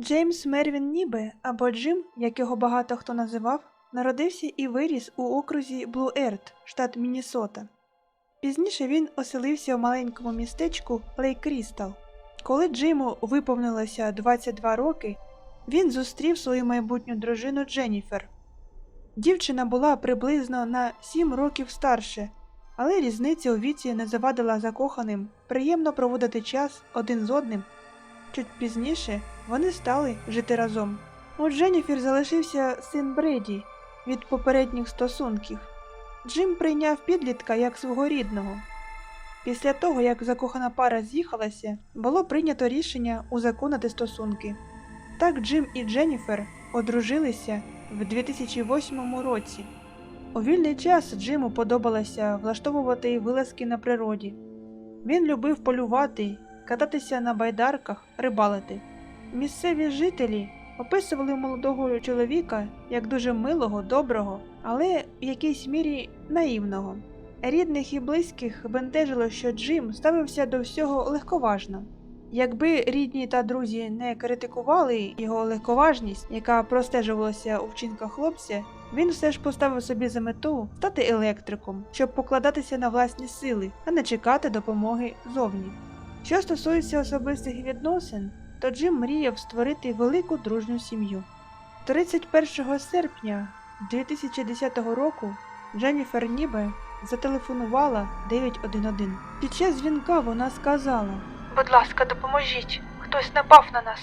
Джеймс Мервін Нібе, або Джим, як його багато хто називав, народився і виріс у окрузі Блу-Ерт, штат Міннесота. Пізніше він оселився в маленькому містечку Лейк Крістал. Коли Джиму виповнилося 22 роки, він зустрів свою майбутню дружину Дженніфер. Дівчина була приблизно на 7 років старше, але різниця у віці не завадила закоханим приємно проводити час один з одним. Чуть пізніше вони стали жити разом. У Дженніфер залишився син Бреді від попередніх стосунків. Джим прийняв підлітка як свого рідного. Після того, як закохана пара з'їхалася, було прийнято рішення узаконити стосунки. Так Джим і Дженніфер одружилися в 2008 році. У вільний час Джиму подобалося влаштовувати вилазки на природі. Він любив полювати, кататися на байдарках, рибалити. Місцеві жителі описували молодого чоловіка як дуже милого, доброго, але в якійсь мірі наївного. Рідних і близьких бентежило, що Джим ставився до всього легковажно. Якби рідні та друзі не критикували його легковажність, яка простежувалася у вчинках хлопця, він все ж поставив собі за мету стати електриком, щоб покладатися на власні сили, а не чекати допомоги зовні. Що стосується особистих відносин, то Джим мріяв створити велику дружню сім'ю. 31 серпня 2010 року Дженніфер Нібе зателефонувала 911. Під час дзвінка вона сказала: Будь ласка, допоможіть, хтось напав на нас.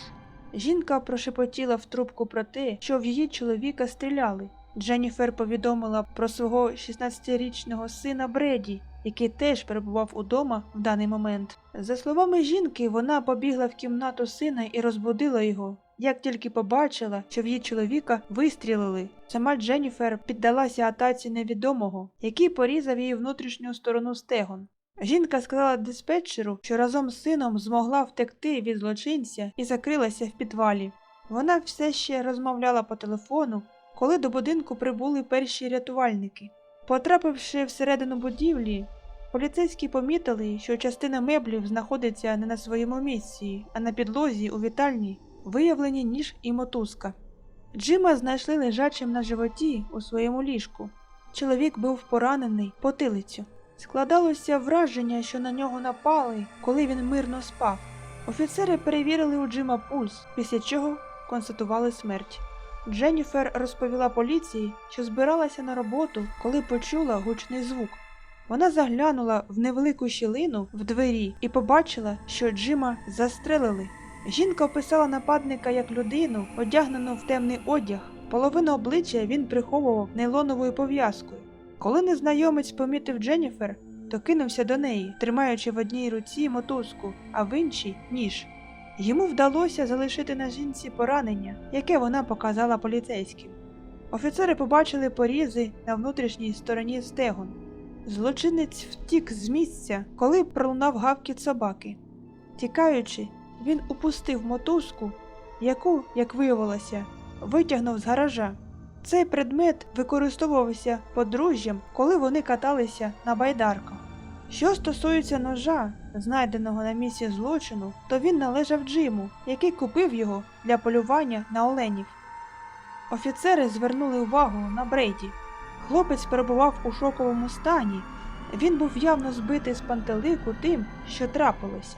Жінка прошепотіла в трубку про те, що в її чоловіка стріляли. Дженніфер повідомила про свого 16-річного сина Бреді, який теж перебував удома в даний момент. За словами жінки, вона побігла в кімнату сина і розбудила його. Як тільки побачила, що в її чоловіка вистрілили, сама Дженніфер піддалася атаці невідомого, який порізав її внутрішню сторону стегон. Жінка сказала диспетчеру, що разом з сином змогла втекти від злочинця і закрилася в підвалі. Вона все ще розмовляла по телефону, коли до будинку прибули перші рятувальники. Потрапивши всередину будівлі, поліцейські помітили, що частина меблів знаходиться не на своєму місці, а на підлозі у вітальні виявлені ніж і мотузка. Джима знайшли лежачим на животі у своєму ліжку. Чоловік був поранений потилицю. Складалося враження, що на нього напали, коли він мирно спав. Офіцери перевірили у Джима пульс, після чого констатували смерть. Дженніфер розповіла поліції, що збиралася на роботу, коли почула гучний звук. Вона заглянула в невелику щілину в двері і побачила, що Джима застрелили. Жінка описала нападника як людину, одягнену в темний одяг. Половину обличчя він приховував нейлоновою пов'язкою. Коли незнайомець помітив Дженніфер, то кинувся до неї, тримаючи в одній руці мотузку, а в іншій ніж. Йому вдалося залишити на жінці поранення, яке вона показала поліцейським. Офіцери побачили порізи на внутрішній стороні стегон. Злочинець втік з місця, коли пролунав гавкіт собаки. Тікаючи, він упустив мотузку, яку, як виявилося, витягнув з гаража. Цей предмет використовувався подружжям, коли вони каталися на байдарках. Що стосується ножа, знайденого на місці злочину, то він належав Джиму, який купив його для полювання на оленів. Офіцери звернули увагу на Брейді. Хлопець перебував у шоковому стані. Він був явно збитий з пантелику тим, що трапилося.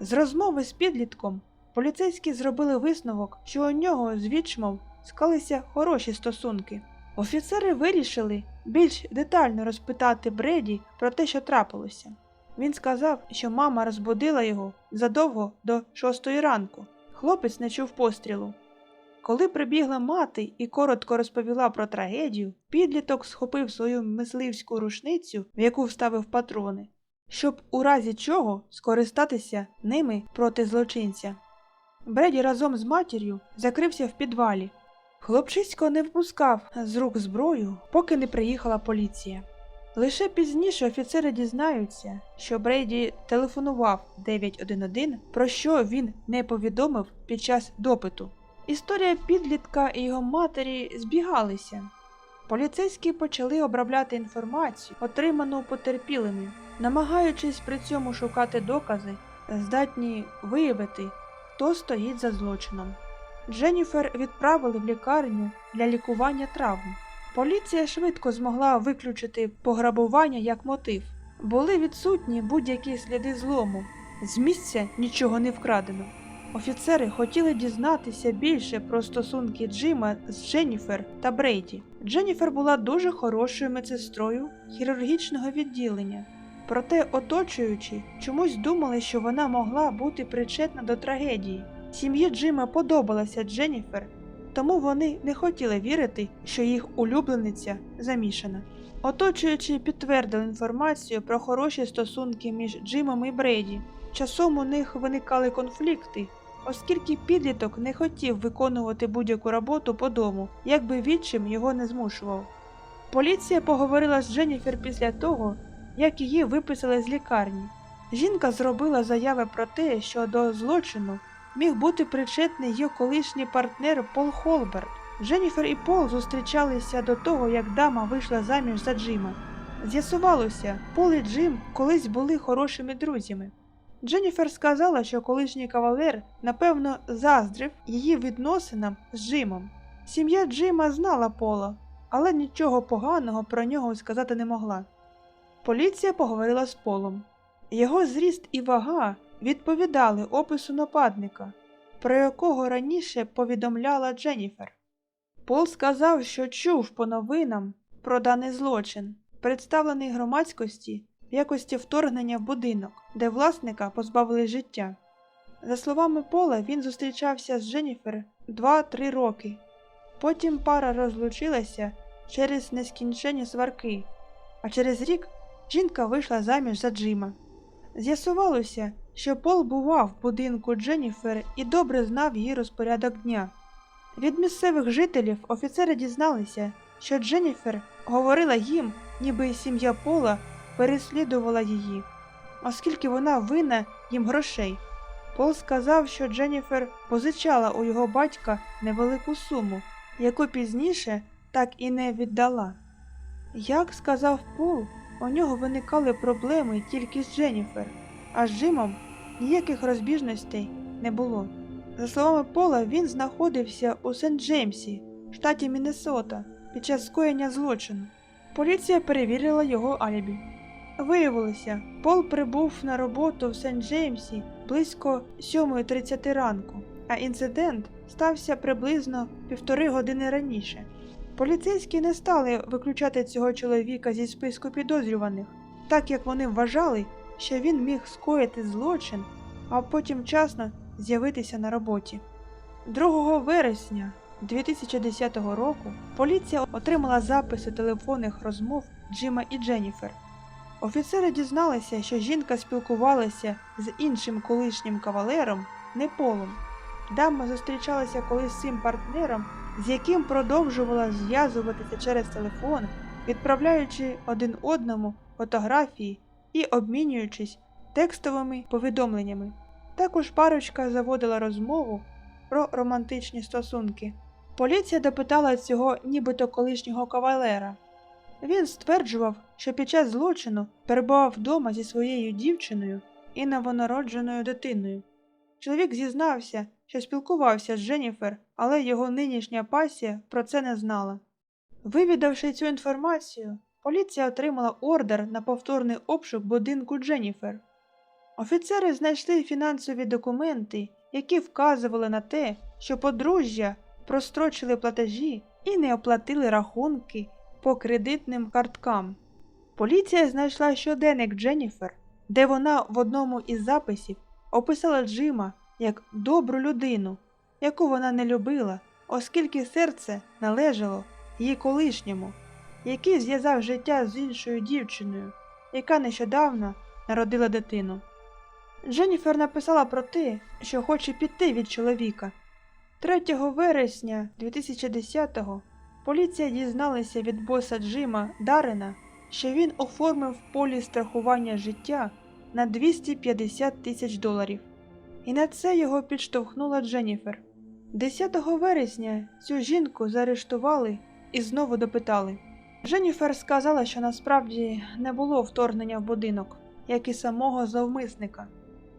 З розмови з підлітком поліцейські зробили висновок, що у нього з відчмом склалися хороші стосунки. Офіцери вирішили більш детально розпитати Бреді про те, що трапилося. Він сказав, що мама розбудила його задовго до шостої ранку. Хлопець не чув пострілу. Коли прибігла мати і коротко розповіла про трагедію, підліток схопив свою мисливську рушницю, в яку вставив патрони, щоб у разі чого скористатися ними проти злочинця. Бреді разом з матір'ю закрився в підвалі. Хлопчисько не впускав з рук зброю, поки не приїхала поліція. Лише пізніше офіцери дізнаються, що Брейді телефонував 911, про що він не повідомив під час допиту. Історія підлітка і його матері збігалися. Поліцейські почали обробляти інформацію, отриману потерпілими, намагаючись при цьому шукати докази, здатні виявити, хто стоїть за злочином. Дженніфер відправили в лікарню для лікування травм. Поліція швидко змогла виключити пограбування як мотив. Були відсутні будь-які сліди злому. З місця нічого не вкрадено. Офіцери хотіли дізнатися більше про стосунки Джима з Дженніфер та Брейді. Дженніфер була дуже хорошою медсестрою хірургічного відділення. Проте оточуючі чомусь думали, що вона могла бути причетна до трагедії. Сім'ї Джима подобалася Дженніфер, тому вони не хотіли вірити, що їх улюблениця замішана. Оточуючі підтвердили інформацію про хороші стосунки між Джимом і Брейді. Часом у них виникали конфлікти, оскільки підліток не хотів виконувати будь-яку роботу по дому, якби відчим його не змушував. Поліція поговорила з Дженніфер після того, як її виписали з лікарні. Жінка зробила заяви про те, що до злочину міг бути причетний її колишній партнер Пол Холберт. Дженніфер і Пол зустрічалися до того, як дама вийшла заміж за Джима. З'ясувалося, Пол і Джим колись були хорошими друзями. Дженніфер сказала, що колишній кавалер, напевно, заздрив її відносинам з Джимом. Сім'я Джима знала Пола, але нічого поганого про нього сказати не могла. Поліція поговорила з Полом. Його зріст і вага відповідали опису нападника, про якого раніше повідомляла Дженніфер. Пол сказав, що чув по новинам про даний злочин, представлений громадськості якості вторгнення в будинок, де власника позбавили життя. За словами Пола, він зустрічався з Дженніфер 2-3 роки. Потім пара розлучилася через нескінченні сварки, а через рік жінка вийшла заміж за Джима. З'ясувалося, що Пол бував в будинку Дженніфер і добре знав її розпорядок дня. Від місцевих жителів офіцери дізналися, що Дженніфер говорила їм, ніби сім'я Пола переслідувала її, оскільки вона винна їм грошей. Пол сказав, що Дженніфер позичала у його батька невелику суму, яку пізніше так і не віддала. Як сказав Пол, у нього виникали проблеми тільки з Дженніфер, а з Джимом ніяких розбіжностей не було. За словами Пола, він знаходився у Сент-Джеймсі, штаті Міннесота, під час скоєння злочину. Поліція перевірила його алібі. Виявилося, Пол прибув на роботу в Сент-Джеймсі близько 7.30 ранку, а інцидент стався приблизно півтори години раніше. Поліцейські не стали виключати цього чоловіка зі списку підозрюваних, так як вони вважали, що він міг скоїти злочин, а потім вчасно з'явитися на роботі. 2 вересня 2010 року поліція отримала записи телефонних розмов Джима і Дженніфер. Офіцери дізналися, що жінка спілкувалася з іншим колишнім кавалером, не полом. Дама зустрічалася колись з цим партнером, з яким продовжувала зв'язуватися через телефон, відправляючи один одному фотографії і обмінюючись текстовими повідомленнями. Також парочка заводила розмову про романтичні стосунки. Поліція допитала цього нібито колишнього кавалера. Він стверджував, що під час злочину перебував вдома зі своєю дівчиною і новонародженою дитиною. Чоловік зізнався, що спілкувався з Дженніфер, але його нинішня пасія про це не знала. Вивідавши цю інформацію, поліція отримала ордер на повторний обшук будинку Дженніфер. Офіцери знайшли фінансові документи, які вказували на те, що подружжя прострочили платежі і не оплатили рахунки по кредитним карткам. Поліція знайшла щоденник Дженніфер, де вона в одному із записів описала Джима як добру людину, яку вона не любила, оскільки серце належало її колишньому, який зв'язав життя з іншою дівчиною, яка нещодавно народила дитину. Дженніфер написала про те, що хоче піти від чоловіка. 3 вересня 2010-го поліція дізналася від боса Джима Дарена, що він оформив поліс страхування життя на 250 тисяч доларів. І на це його підштовхнула Дженніфер. 10 вересня цю жінку заарештували і знову допитали. Дженніфер сказала, що насправді не було вторгнення в будинок, як і самого зловмисника.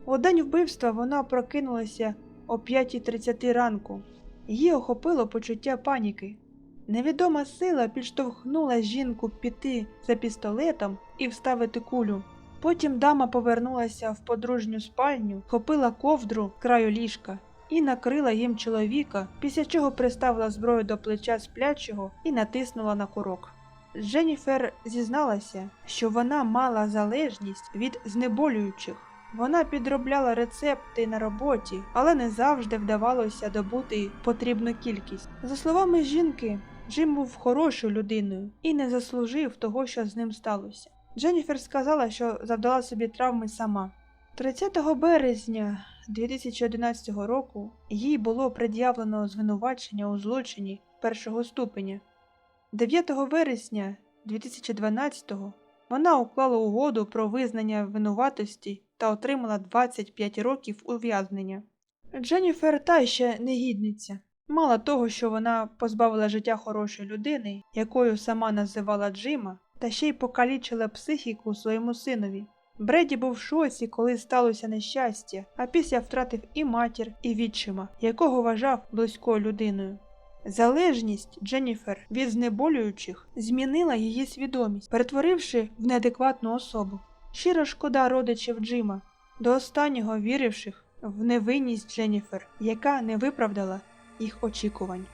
У день вбивства вона прокинулася о 5.30 ранку. Її охопило почуття паніки. Невідома сила підштовхнула жінку піти за пістолетом і вставити кулю. Потім дама повернулася в подружню спальню, хопила ковдру краю ліжка і накрила їм чоловіка, після чого приставила зброю до плеча сплячого і натиснула на курок. Дженніфер зізналася, що вона мала залежність від знеболюючих. Вона підробляла рецепти на роботі, але не завжди вдавалося добути потрібну кількість. За словами жінки, Джим був хорошою людиною і не заслужив того, що з ним сталося. Дженніфер сказала, що завдала собі травми сама. 30 березня 2011 року їй було пред'явлено звинувачення у злочині першого ступеня. 9 вересня 2012-го вона уклала угоду про визнання винуватості та отримала 25 років ув'язнення. Дженніфер та ще негідниця. Мало того, що вона позбавила життя хорошої людини, якою сама називала Джима, та ще й покалічила психіку своєму синові. Бреді був в шоці, коли сталося нещастя, а після втратив і матір, і відчима, якого вважав близькою людиною. Залежність Дженніфер від знеболюючих змінила її свідомість, перетворивши в неадекватну особу. Щиро шкода родичів Джима, до останнього віривших в невинність Дженніфер, яка не виправдала їх очікувань.